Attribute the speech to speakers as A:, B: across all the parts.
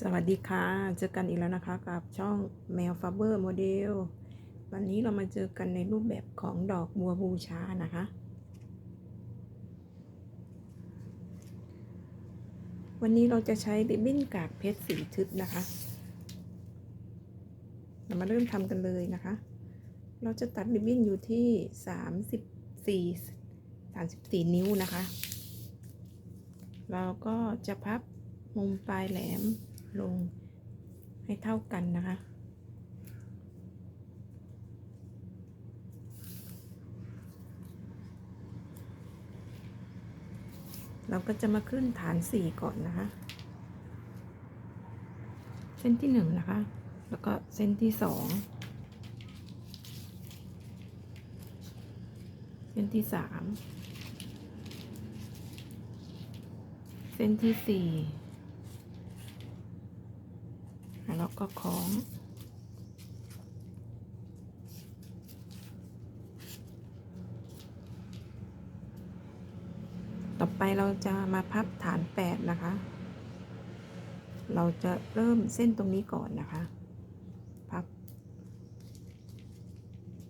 A: สวัสดีค่ะ เจอกันอีกแล้วนะคะ กับช่องแมวฟาเบอร์โมเดล วันนี้เรามาเจอกันในรูปแบบของดอกบัวบูชานะคะ วันนี้เราจะใช้ริบบิ้นกากเพชรสีทึบนะคะ เรามาเริ่มทำกันเลยนะคะ เราจะตัดริบบิ้นอยู่ที่ 34 34 นิ้วนะคะ เราก็จะพับมุมปลายแหลม ลงให้เท่ากันนะคะ เราก็จะมาขึ้นฐานสี่ก่อนนะคะ เส้นที่หนึ่งนะคะ แล้วก็เส้นที่สองเส้นที่สามเส้นที่สี่แล้ว ก็คล้องต่อไปเราจะมาพับฐานแปดนะคะ เราจะเริ่มเส้นตรงนี้ก่อนนะคะ พับ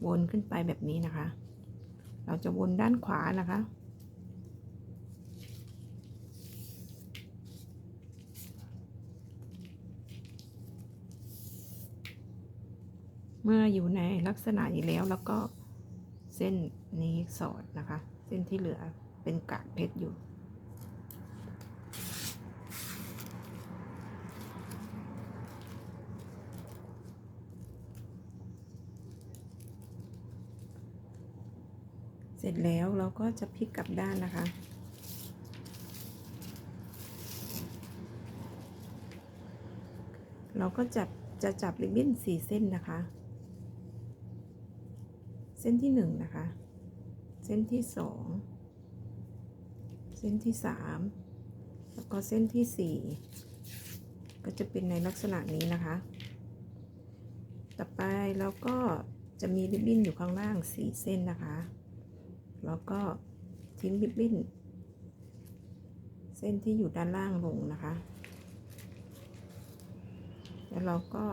A: วนขึ้นไปแบบนี้นะคะ เราจะวนด้านขวานะคะ เมื่ออยู่ในลักษณะนี้แล้วแล้วก็เส้นนี้สอดนะคะ เส้นที่เหลือเป็นกากเพชรอยู่ เสร็จแล้วเราก็จะพลิกกลับด้านนะคะเราก็จับจะจับริบบิ้นสี่เส้นนะคะ เส้นที่หนึ่งนะคะ เส้นที่สองเส้นที่สามแล้วก็เส้นที่สี่ก็จะเป็นในลักษณะนี้นะคะ ต่อไปเราก็จะมีริบบิ้นอยู่ข้างล่างสี่เส้นนะคะ แล้วก็ทิ้งริบบิ้น เส้นที่อยู่ด้านล่างลงนะคะ แล้วเราก็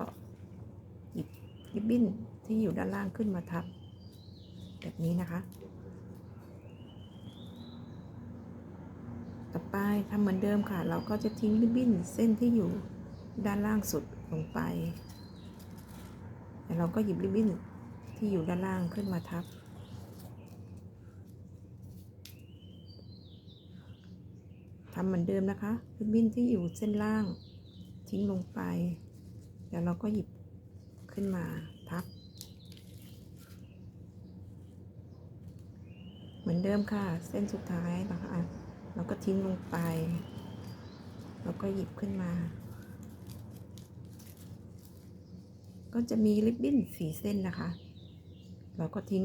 A: หยิบริบบิ้นที่อยู่ด้านล่างขึ้นมาทับ แบบนี้นะคะ ต่อไปทำเหมือนเดิมค่ะ เราก็จะทิ้งริบบิ้นเส้นที่อยู่ด้านล่างสุดลงไปแล้วเราก็หยิบริบบิ้นที่อยู่ด้านล่างขึ้นมาทับ ทำเหมือนเดิมนะคะ ริบบิ้นที่อยู่เส้นล่างทิ้งลงไปแล้วเราก็หยิบขึ้นมาทับ เห มือนเดิมค่ะ เส้นสุดท้ายนะคะเราก็ทิ้งลงไป แล้วก็หยิบขึ้นมา ก็จะมีริบบิ้นสีเส้นนะคะ เราก็ทิ้ง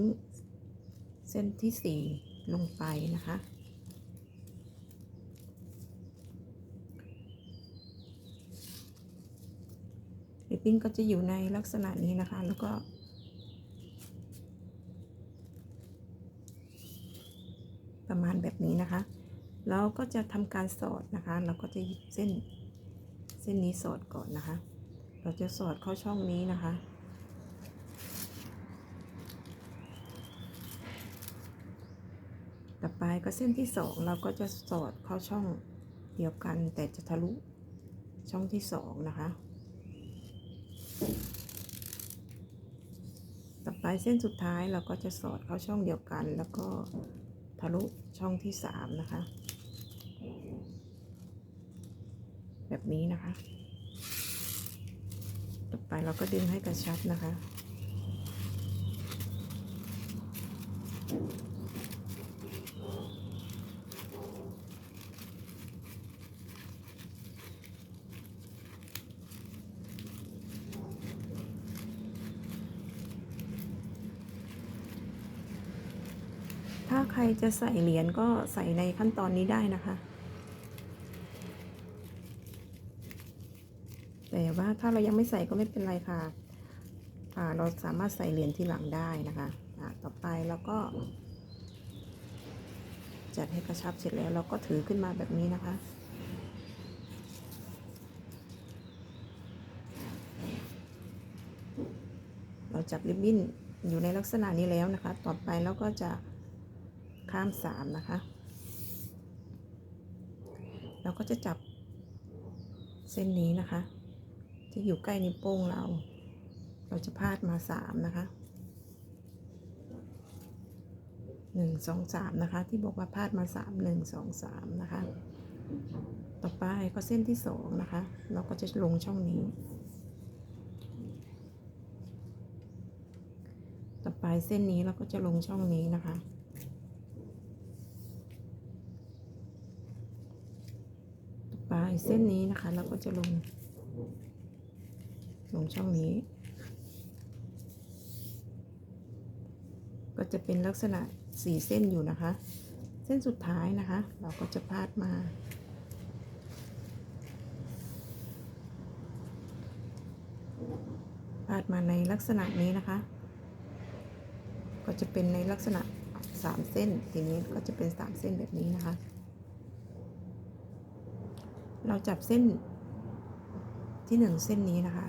A: เส้นที่สี่ลงไปนะคะ ริบบิ้นก็จะอยู่ในลักษณะนี้นะคะ แล้วก็ ประมาณแบบนี้นะคะ เราก็จะทำการสอดนะคะ เราก็จะหยิบเส้นเส้นนี้สอดก่อนนะคะ เราจะสอดเข้าช่องนี้นะคะต่อไปก็เส้นที่สองเราก็จะสอดเข้าช่องเดียวกัน แต่จะทะลุช่องที่สองนะคะ ต่อไปเส้นสุดท้ายเราก็จะสอดเข้าช่องเดียวกัน แล้วก็ทะลุ ช่องที่สามนะคะ แบบนี้นะคะ ต่อไปเราก็ดึงให้กระชับนะคะ ถ้าใครจะใส่เหรียญก็ใส่ในขั้นตอนนี้ได้นะคะ แต่ว่าถ้าเรายังไม่ใส่ก็ไม่เป็นไรค่ะเราสามารถใส่เหรียญทีหลังได้นะคะะต่อไปเราก็ จัดให้กระชับเสร็จแล้วเราก็ถือขึ้นมาแบบนี้นะคะเราจับริบบิ้นอยู่ในลักษณะนี้แล้วนะคะ ต่อไปเราก็จะ ข้ามสามนะคะ เราก็จะจับเส้นนี้นะคะ ที่อยู่ใกล้นิ้วโป้งเรา เราจะพาดมาสามนะคะหนึ่งสองสามนะคะ ที่บอกว่าพาดมาสามหนึ่งสองสามนะคะ ต่อไปก็เส้นที่สองนะคะ เราก็จะลงช่องนี้ ต่อไปเส้นนี้เราก็จะลงช่องนี้นะคะ ต่ อไปเส้นนี้นะคะเราก็จะลง ลงช่องนี้ ก็จะเป็นลักษณะสี่เส้นอยู่นะคะ เส้นสุดท้ายนะคะ เราก็จะพาดมา พาดมาในลักษณะนี้นะคะ ก็จะเป็นในลักษณะสามเส้น ทีนี้ก็จะเป็นสามเส้นแบบนี้นะคะ เราจับเส้นที่หนึ่งเส้นนี้นะคะ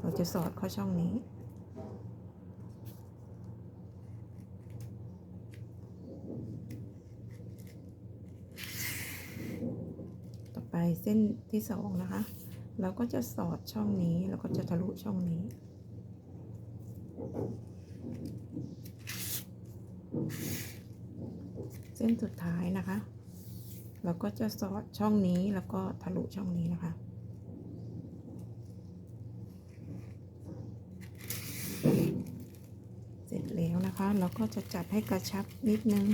A: เราจะสอดเข้าช่องนี้ ต่อไปเส้นที่สองนะคะ เราก็จะสอดช่องนี้แล้วก็จะทะลุช่องนี้เส้นสุดท้ายนะคะ เราก็จะสอดช่องนี้แล้วก็ทะลุช่องนี้นะคะ เสร็จแล้วนะคะ เราก็จะจัดให้กระชับนิดนึง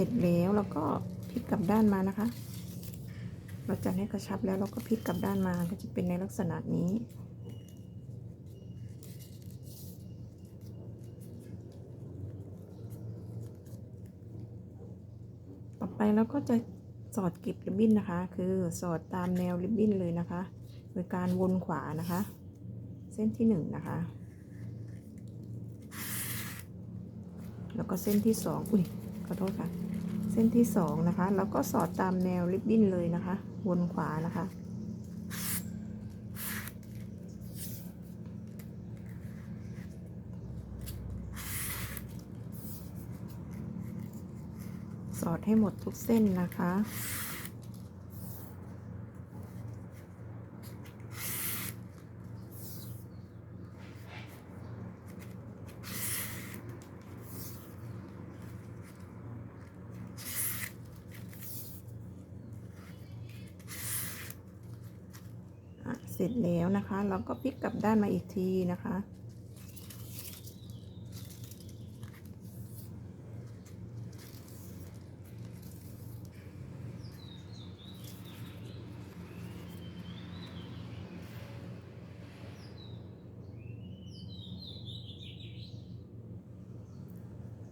A: ร็จแล้วเราก็พลิกกลับด้านมานะคะ เราจัดให้กระชับแล้วเราก็พลิกกลับด้านมาก็จะเป็นในลักษณะนี้ต่อไปเราก็จะสอดเก็บริบบิ้นนะคะ คือสอดตามแนวริบบิ้นเลยนะคะ โดยการวนขวานะคะ เส้นที่หนึ่งนะคะ แล้วก็เส้นที่สองอุ้ย ขอโทษค่ะ เส้นที่สองนะคะ แล้วก็สอดตามแนวริบบิ้นเลยนะคะ วนขวานะคะ สอดให้หมดทุกเส้นนะคะ ร็จแล้วนะคะ เราก็พลิกกลับด้านมาอีกทีนะคะ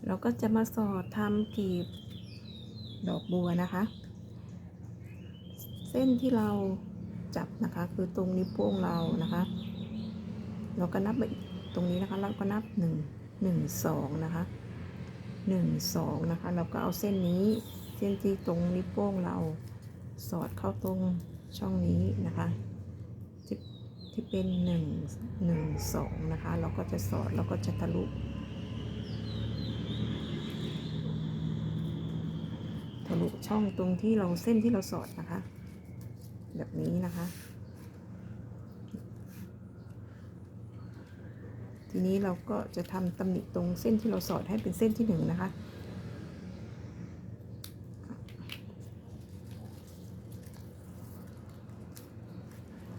A: เราก็จะมาสอดทำกีบดอกบัวนะคะ เส้นที่เรา จับนะคะ คือตรงนิ้วโป้งเรานะคะ เราก็นับไปตรงนี้นะคะ เราก็นับหนึ่งหนึ่งสองนะคะหนึ่งสองนะคะ เราก็เอาเส้นนี้เส้นที่ตรงนิ้วโป้งเราสอดเข้าตรงช่องนี้นะคะที่ที่เป็นหนึ่งหนึ่งสองนะคะ เราก็จะสอดแล้วก็จะทะลุทะลุช่องตรงที่เราเส้นที่เราสอดนะคะ แบบนี้นะคะ ทีนี้เราก็จะทำตำหนิตรงเส้นที่เราสอดให้เป็นเส้นที่หนึ่งนะคะ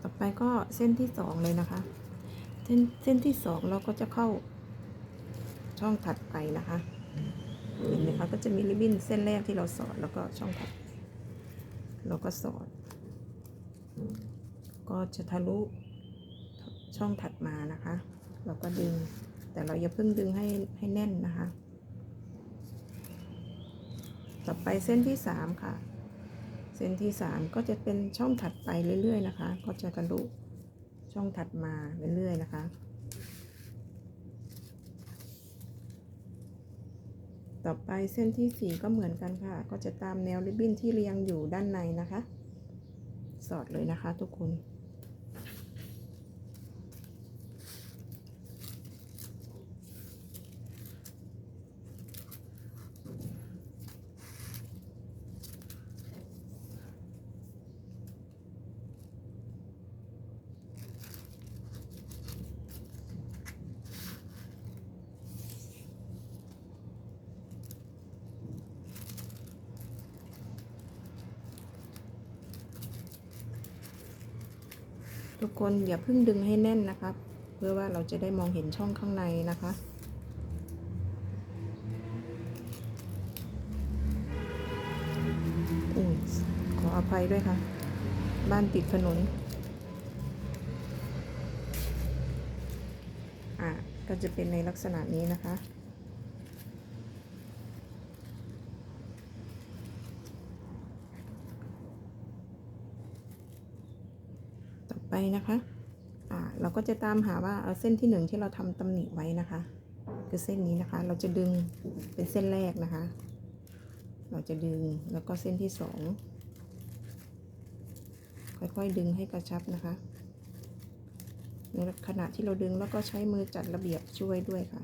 A: ต่อไปก็เส้นที่สองเลยนะคะ เส้นเส้นที่สองเราก็จะเข้าช่องถัดไปนะคะเห็นไหมคะก็จะมีริบบิ้นเส้นแรกที่เราสอดแล้วก็ช่องถัด เราก็สอด ก็จะทะลุช่องถัดมานะคะ เราก็ดึง แต่เราอย่าเพิ่งดึงให้ให้แน่นนะคะ ต่อไปเส้นที่สามค่ะ เส้นที่สามก็จะเป็นช่องถัดไปเรื่อย ๆ นะคะ ก็จะทะลุช่องถัดมาเรื่อย ๆ นะคะ ต่อไปเส้นที่สี่ก็เหมือนกันค่ะ ก็จะตามแนวริบบิ้นที่เรียงอยู่ด้านในนะคะ สอดเลยนะคะทุกคน ทุกคนอย่าเพิ่งดึงให้แน่นนะครับ เพื่อว่าเราจะได้มองเห็นช่องข้างในนะคะอขออภัยด้วยค่ะ บ้านติดถนนอะก็จะเป็นในลักษณะนี้นะคะ ต่อไป นะคะอ่าเราก็จะตามหาว่าเอาเส้นที่หนึ่งที่เราทำตำหนิไว้นะคะ คือเส้นนี้นะคะ เราจะดึงเป็นเส้นแรกนะคะ เราจะดึงแล้วก็เส้นที่สองค่อยๆดึงให้กระชับนะคะในขณะที่เราดึงแล้วก็ใช้มือจัดระเบียบช่วยด้วยค่ะ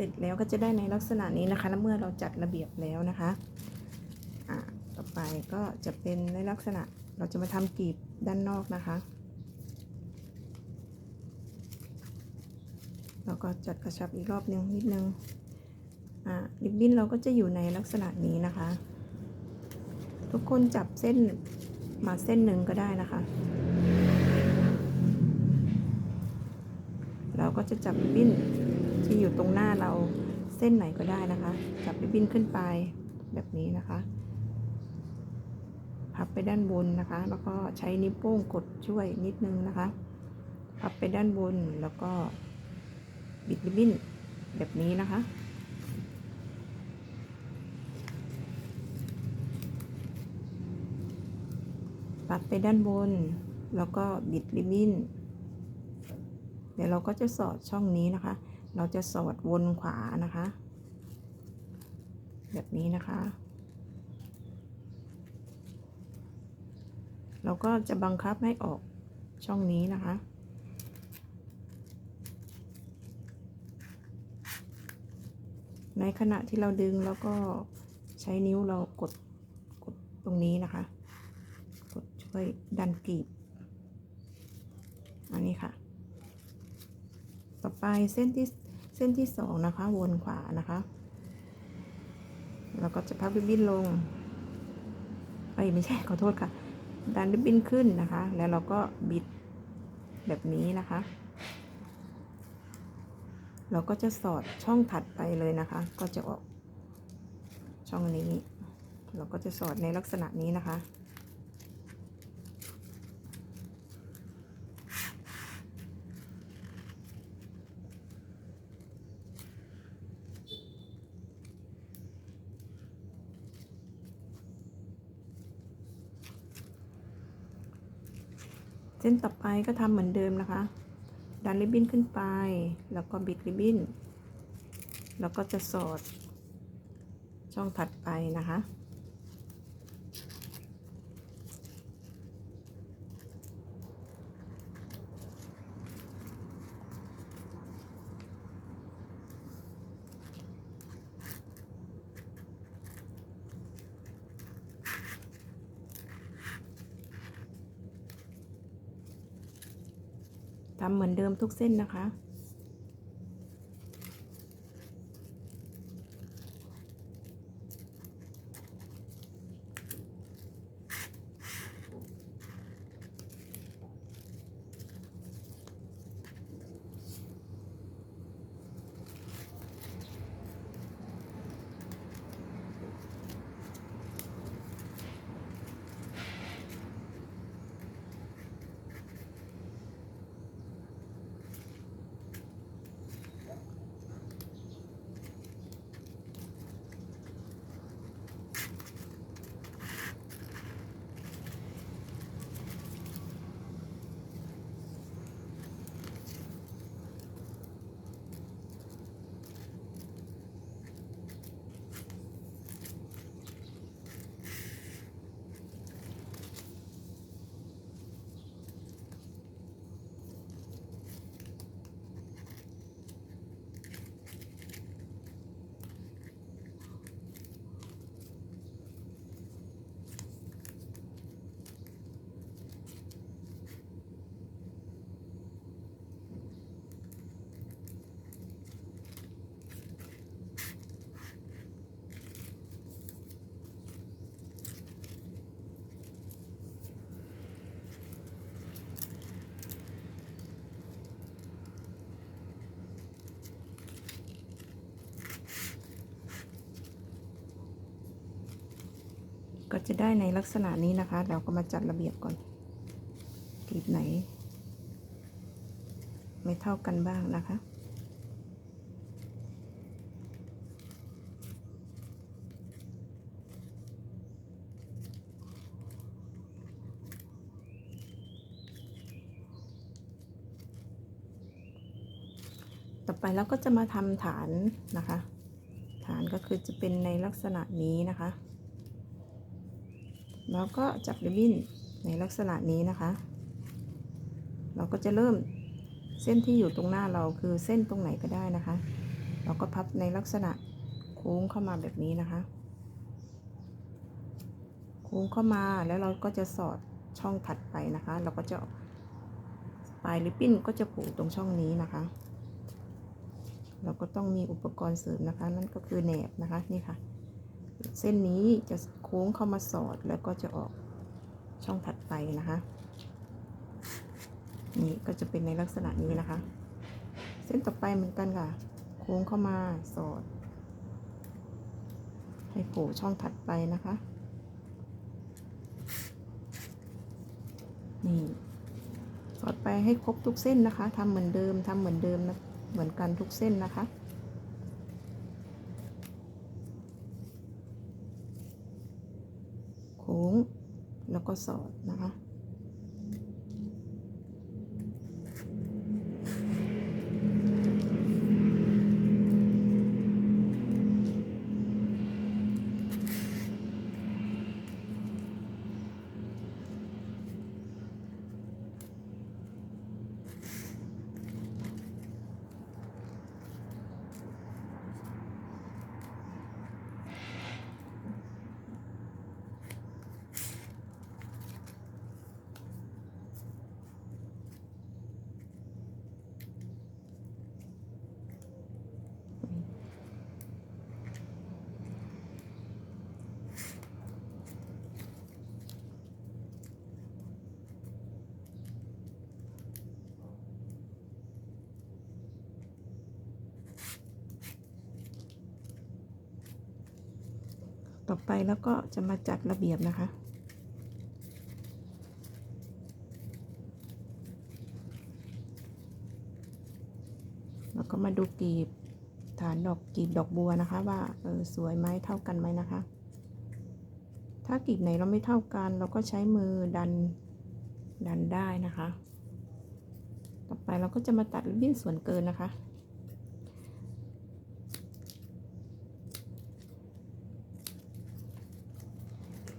A: เสร็จแล้วก็จะได้ในลักษณะนี้นะคะ แล้วเมื่อเราจัดระเบียบแล้วนะคะอ่าต่อไปก็จะเป็นในลักษณะเราจะมาทำกลีบด้านนอกนะคะ เราก็จัดกระชับอีกรอบนึงนิดนึงอ่าริบบิ้นเราก็จะอยู่ในลักษณะนี้นะคะ ทุกคนจับเส้นมาเส้นหนึ่งก็ได้นะคะ เราก็จะจับริบบิ้น ที่อยู่ตรงหน้าเราเส้นไหนก็ได้นะคะจับริบบิ้นขึ้นไปแบบนี้นะคะ พับไปด้านบนนะคะ แล้วก็ใช้นิ้วโป้งกดช่วยนิดนึงนะคะ พับไปด้านบนแล้วก็บิดริบบิ้นแบบนี้นะคะปัดไปด้านบน แล้วก็บิดริบบิ้น เดี๋ยวเราก็จะสอดช่องนี้นะคะ เราจะสอดวนขวานะคะ แบบนี้นะคะ เราก็จะบังคับให้ออกช่องนี้นะคะ ในขณะที่เราดึงแล้วก็ใช้นิ้วเรากดกดตรงนี้นะคะ กดช่วยดันกรีบอันนี้ค่ะ ต่อไปเส้นที่เส้นที่สองนะคะ วนขวานะคะเราก็จะพับริบบิ้นลงเอ้ยไม่ใช่ขอโทษค่ะ ดันริบบิ้นขึ้นนะคะ แล้วเราก็บิดแบบนี้นะคะ เราก็จะสอดช่องถัดไปเลยนะคะ ก็จะออกช่องนี้ เราก็จะสอดในลักษณะนี้นะคะ เส้นต่อไปก็ทำเหมือนเดิมนะคะ ดันริบบิ้นขึ้นไป แล้วก็บิดริบบิ้น แล้วก็จะสอดช่องถัดไปนะคะ มือนเดิมทุกเส้นนะคะ ก็จะได้ในลักษณะนี้นะคะ เราก็มาจัดระเบียบก่อนกลีบไหน ไม่เท่ากันบ้างนะคะต่อไปเราก็จะมาทำฐานนะคะ ฐานก็คือจะเป็นในลักษณะนี้นะคะ แล้วก็จับริบบิ้นในลักษณะนี้นะคะ เราก็จะเริ่มเส้นที่อยู่ตรงหน้าเราคือเส้นตรงไหนก็ได้นะคะ เราก็พับในลักษณะโค้งเข้ามาแบบนี้นะคะ โค้งเข้ามาแล้วเราก็จะสอดช่องถัดไปนะคะ เราก็จะปลายริบบิ้นก็จะผูกตรงช่องนี้นะคะ เราก็ต้องมีอุปกรณ์เสริมนะคะ นั่นก็คือแหนบนะคะนี่ค่ะ เส้นนี้จะโค้งเข้ามาสอดแล้วก็จะออกช่องถัดไปนะคะ นี่ก็จะเป็นในลักษณะนี้นะคะ เส้นต่อไปเหมือนกันค่ะ โค้งเข้ามาสอด ให้โผล่ช่องถัดไปนะคะ นี่สอดไปให้ครบทุกเส้นนะคะทำเหมือนเดิมทำเหมือนเดิมนะเหมือนกันทุกเส้นนะคะ โค้ง แล้วก็สอดนะคะ ต่อไปแล้วก็จะมาจัดระเบียบนะคะ แล้วก็มาดูกลีบฐานดอกกลีบดอกบัวนะคะ ว่าเออสวยไหมเท่ากันไหมนะคะ ถ้ากลีบไหนเราไม่เท่ากัน เราก็ใช้มือดันดันได้นะคะ ต่อไปเราก็จะมาตัดริบบิ้นส่วนเกินนะคะ